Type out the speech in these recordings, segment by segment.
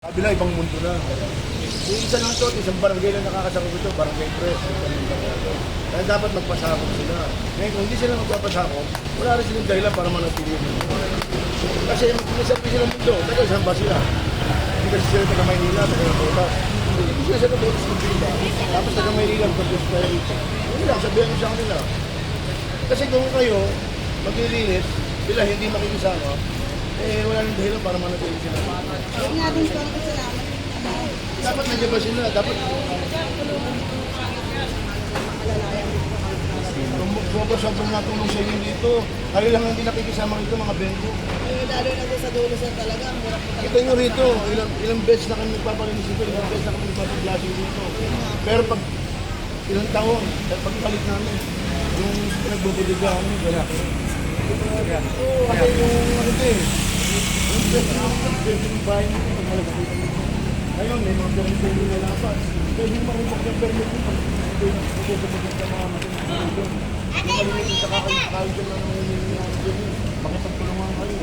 Kabila, ibang mundo na. Yung isa lang ito, isang barangay lang nakakasakop ito, barangay press. Kaya dapat magpasakop sila. Ngayon, kung hindi sila magpapasakop, wala rin silang dahilan para manatili. Kasi nasabi sila mundo, taga saan ba sila? Hindi kasi sila taga Maynila, taga Totas. Hindi sila sa Totas ng Pila. Tapos taga Maynila, taga tayo rito. Yun lang, sabihan ko sa kanila. Kasi kung kayo, maglilinis, sila hindi makikisama, eh wala nang dahilan para manatili sila. Nga din po ang kasalanan. Ano, Dapat nandiyan ba sila? Dapat Kumbaga sobrang natulong sa inyo dito. Kayo lang hindi nakikisama rito mga bengko. eh, lalo na doon sa dulo sir talaga, hirap po talaga. Kita nyo rito, ilang, ilang beses na kami nagpapalinis dito, ilang beses na kami nagpapaglasing dito. Pero pag ilang taon, pagbalik namin, yung pinagbubudiga kami, wala. Yung yung na yung yung. Ngayon, may mga permit yung nilalapas. Kaya yung marunok ng permit nito, pag nagbubudig sa mga matinagbudig. Yung malinis sa kakayos dyan lang ang hinihingi dyan eh. Makipagtulungan kayo.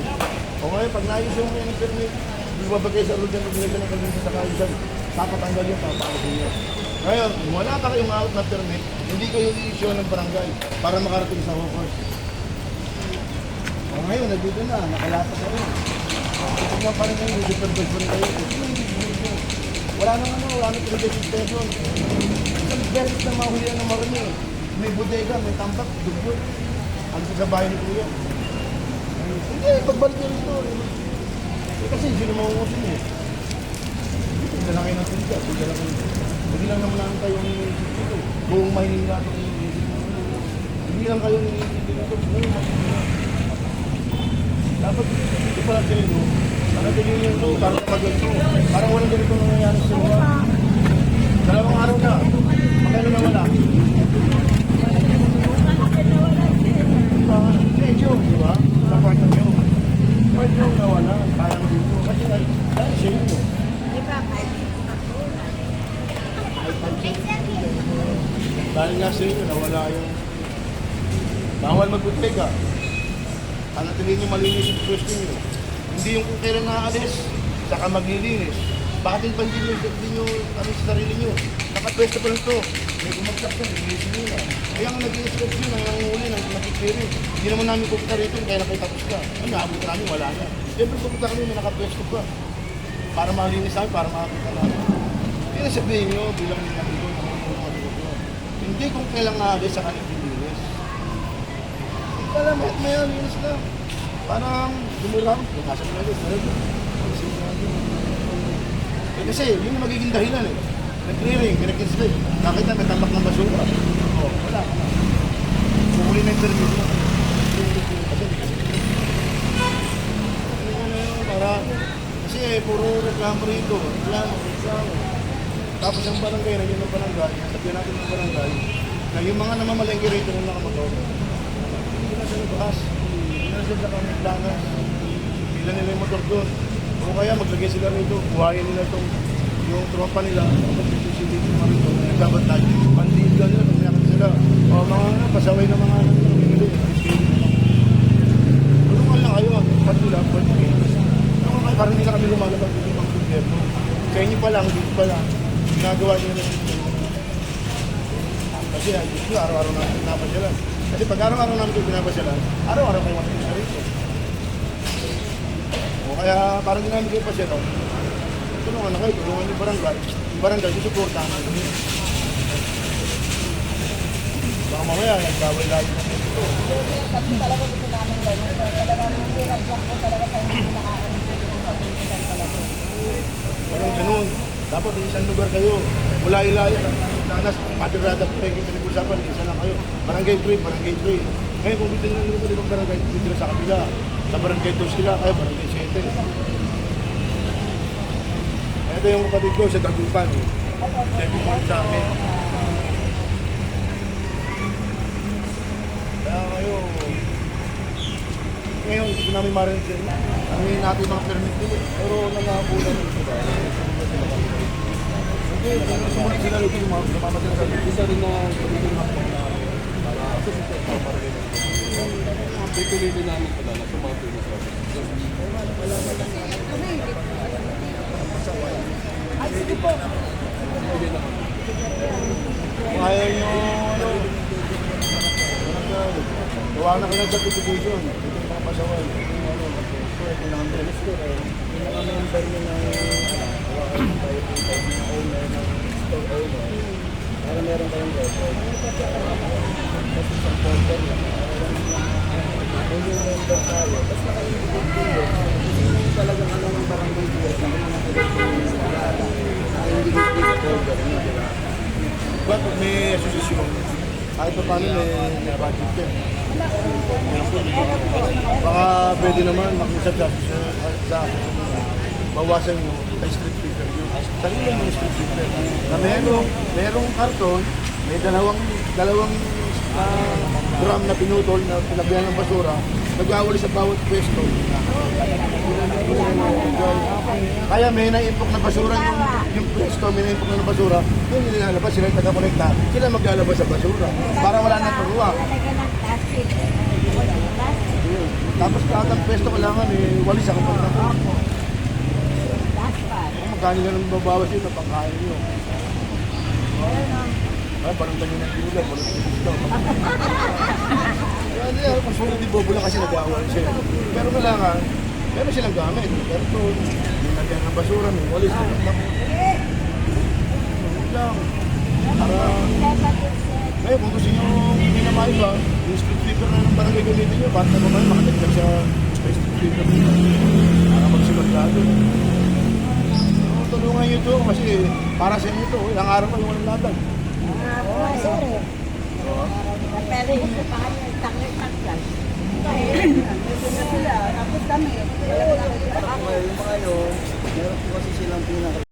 O ngayon, pag naayos yung ng permit, bibabagay sa road yan, maglagay ng permit sa kakayos dyan. Papatanggal yun, papakabin yun. Ngayon, kung wala pa kayong out na permit, hindi kayo i-issue ng barangay para makarating sa hawkers. O ngayon, nandito na, nakalapas na rin. Nga pa rin ngayon, supervision kayo. Wala nang ano, wala nang preventive station. Isang beses na mahuli ng marami. May bodega, may tambak, dugo. Ang sa bahay ni Kuya. Hindi, pagbalik niya rito. Eh, kasi sino maungusin eh. Hindi lang kayo ng tulga, tulga lang kayo. Hindi lang naman namin kayo ng dito. Buong Maynila itong Hindi lang kayo ng dito. Buong Maynila. Dapat dito pala sila no. Para tingin yung to, parang maganto. Parang walang ganito nangyayari sa mga. Dalawang araw na. Magkano na wala? Medyo, di ba? Sa part nyo. Part nyo nawala. Parang dito. Kasi dahil dahil sa inyo. Di ba, kahit Dahil nga sa inyo, nawala yung... Bawal magbutega. Panatilihin nyo malinis yung pwesto nyo. Hindi yung kung kailan nakaalis, saka maglilinis. Bakit yung hindi nyo, hindi nyo ano sa sarili nyo? Nakapwesto pa lang to. May bumagsak to, linisin nyo na. Kaya nga nag-i-stretch nyo, nanganguli, nang nakikiri. Hindi naman namin pupunta rito, kaya nakitapos ka. Ano, naabot namin, wala na. Siyempre pupunta kami, may nakapwesto ka. Para malinis namin, para makakita namin. Na sabihin nyo, bilang nyo. Hindi kung kailan aalis, saka naglilinis. Wala, may may linis na. Parang dumurang, nasa na yun, yun. Eh kasi, yun yung magiging dahilan eh. Nag-clearing, pinag-inspect. Nakita, may tambak ng basura. Oo, wala. Kukunin na yung permit mo. Ano yun, ano yun, para, kasi eh, puro reklamo rito. Reklamo, reklamo. Tapos ang barangay, nandiyan ng barangay, sabihin natin ng barangay, na yung mga namamalengke rito na nakamotor, na sila. Hindi na sila kami planas. Pila nila yung motor doon. O kaya maglagay sila rito, buhayin nila itong yung tropa nila, tapos yung mga rito, nagbabantay. Pandiin nila, pag nakita sila. O mga ano, pasaway na mga ano, namimili. Tulungan lang kayo, patula, patula. Tulungan kayo, parang hindi na kami lumalabas dito ng gobyerno. Sa inyo pa lang, dito pa lang, ginagawa na yung kasi ah, araw-araw namin pinapasyalan. Kasi pag araw-araw namin ito pinapasyalan, araw-araw kayo matinig sa rito. O kaya parang ginamit kayo pasyalan, tulungan na kayo, tulungan yung barangay. Yung barangay, susuportahan namin yun. Baka mamaya, nagbawal lagi na dito. kasi talaga gusto namin. So, talagang hirap lang po talaga sa hindi pinsan talaga. Walang ganun. Dapat sa isang lugar kayo. Mula ilaya, nanas, patirada po kayo pinag-usapan, isa lang kayo. Barangay 3, barangay 3. Ngayon kung gusto nyo nyo ibang barangay, sila sa kabila. Sa barangay 2 sila, kayo barangay 7. Ito yung kapatid ko sa Tagupan. Deputy mo sa amin. Kaya kayo, ngayon, gusto namin marinig. Ano yung natin mga permit nila. Pero nangabulan yung sumulit sila yung mga namamatay sa Isa rin na pagiging na para sa para rin. Pituloy din namin pala na sumapit na sa Kasi hindi po. Ay, sige po. Kung ayaw nyo, ano, gawa na kayo ng certification. Ito yung mga pasaway. Ano, pwede na ang belis ko. Pinaka-member nyo ng ano, tayo po tayo ng owner ng store owner. Para meron kayong record. Kasi sa yung member tayo, tapos yun. Kasi yung talagang ng sa mga electronics na data. Naka-indicate din sa folder nyo, di may asosasyon? Kahit pa may, may budget. Baka pwede naman makiusap sa sa sa bawasan street. Sarili mo yung street sweeper. Na merong, merong karton, may dalawang, dalawang ah, drum na pinutol na pinagbihan ng basura, nagwawali sa bawat pwesto. Kaya may naimpok na basura yung, yung pwesto, may naimpok na basura, yung nilalabas, sila yung taga-connecta, sila maglalabas sa basura para wala nang turuwa. Tapos lahat ng pwesto kailangan eh, walis ako pag naku. Last part. Kung magkano ka nang babawas yun, pangkain nyo. Ay, parang ganyan ang tula, parang gusto. Kaya hindi, kung sulit di bobo lang kasi nag-aawal sila. Pero kailangan, meron silang gamit. Pero ito, may nagyan ng basura, may walis. Yun lang. Para, ngayon, kung gusto nyo hindi na maiba, yung street sweeper na ng barangay gamitin nyo, para naman kayo makadagdag sa street sweeper nyo. Para magsimagdado. So, tulungan nyo ito kasi para sa inyo ito, ilang araw kayo walang latag. Kanya, takay-takay. Medyo na sila. Tapos kami. Yung mga yun, meron po kasi silang pinaka